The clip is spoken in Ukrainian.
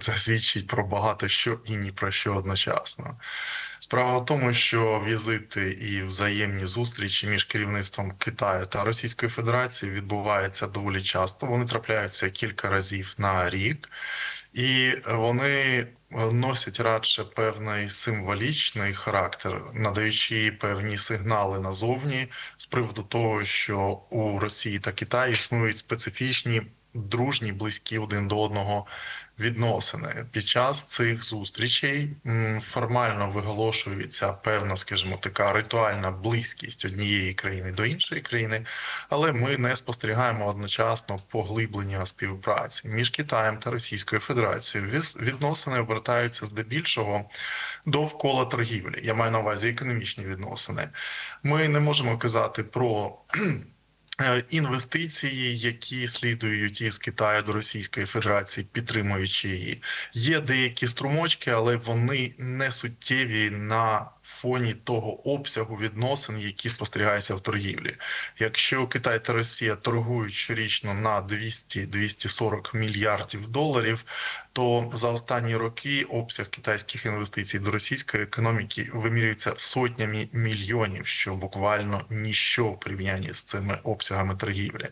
це свідчить про багато що і ні про що одночасно. Справа в тому, що візити і взаємні зустрічі між керівництвом Китаю та Російської Федерації відбуваються доволі часто. Вони трапляються кілька разів на рік, і вони носять радше певний символічний характер, надаючи певні сигнали назовні з приводу того, що у Росії та Китаї існують специфічні дружні, близькі один до одного відносини. Під час цих зустрічей формально виголошується певна, скажімо, така ритуальна близькість однієї країни до іншої країни, але ми не спостерігаємо одночасно поглиблення співпраці між Китаєм та Російською Федерацією. Відносини обертаються здебільшого довкола торгівлі. Я маю на увазі економічні відносини. Ми не можемо казати про е, інвестиції, які слідують із Китаю до Російської Федерації, підтримуючи її. Є деякі струмочки, але вони не суттєві на фоні того обсягу відносин, які спостерігаються в торгівлі. Якщо Китай та Росія торгують щорічно на 200-240 мільярдів доларів, то за останні роки обсяг китайських інвестицій до російської економіки вимірюється сотнями мільйонів, що буквально ніщо в порівнянні з цими обсягами торгівлі.